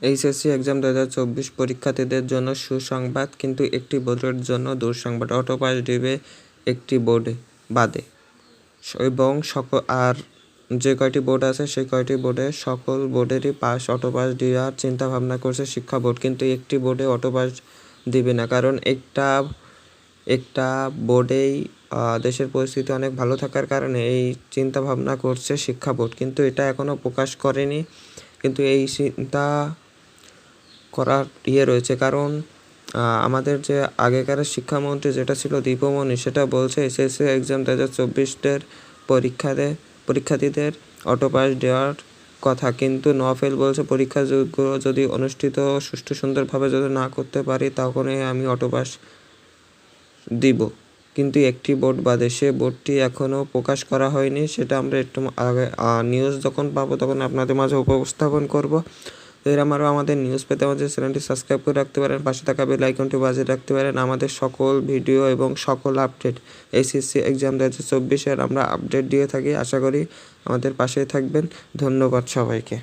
HSC exam দু হাজার চব্বিশ পরীক্ষার্থীদের জন্য সুসংবাদ, কিন্তু একটি বোর্ডের জন্য দুঃসংবাদ অটো পাস দিবে একটি বোর্ডে বাদে। এবং সকল আর যে কয়টি বোর্ড আছে, সেই কয়টি বোর্ডে সকল বোর্ডেরই পাস অটো পাস দেওয়ার চিন্তা ভাবনা করছে শিক্ষা বোর্ড, কিন্তু একটি বোর্ডে অটো পাস দিবে না। কারণ একটা একটা বোর্ডেই দেশের পরিস্থিতি অনেক ভালো থাকার কারণে এই চিন্তা ভাবনা করছে শিক্ষা বোর্ড, কিন্তু এটা এখনও প্রকাশ করেনি। কিন্তু এই চিন্তা করার ইয়ে রয়েছে। কারণ আমাদের যে আগেকার শিক্ষামন্ত্রী যেটা ছিল দীপমণি, সেটা বলছে এসএসসি এক্সাম দু হাজার চব্বিশের পরীক্ষাতে, পরীক্ষার্থীদের অটো পাস দেওয়ার কথা। কিন্তু নফেল বলছে পরীক্ষাযোগ্য যদি অনুষ্ঠিত সুষ্ঠু সুন্দরভাবে যদি না করতে পারি তখনই আমি অটো পাস দিব। কিন্তু একটি বোর্ড বাদে, সে বোর্ডটি এখনও প্রকাশ করা হয়নি। সেটা আমরা একটু আগে নিউজ যখন পাবো, তখন আপনাদের মাঝে উপস্থাপন করব। তো এর আমারও আমাদের নিউজ পেতে আমাদের চ্যানেলটি সাবস্ক্রাইব করে রাখতে পারেন, পাশে থাকা বেল আইকনটি বাজিয়ে রাখতে পারেন। আমাদের সকল ভিডিও এবং সকল আপডেট এসএসসি এক্সাম দু হাজার আমরা আপডেট দিয়ে থাকি। আশা করি আমাদের পাশে থাকবেন। ধন্যবাদ সবাইকে।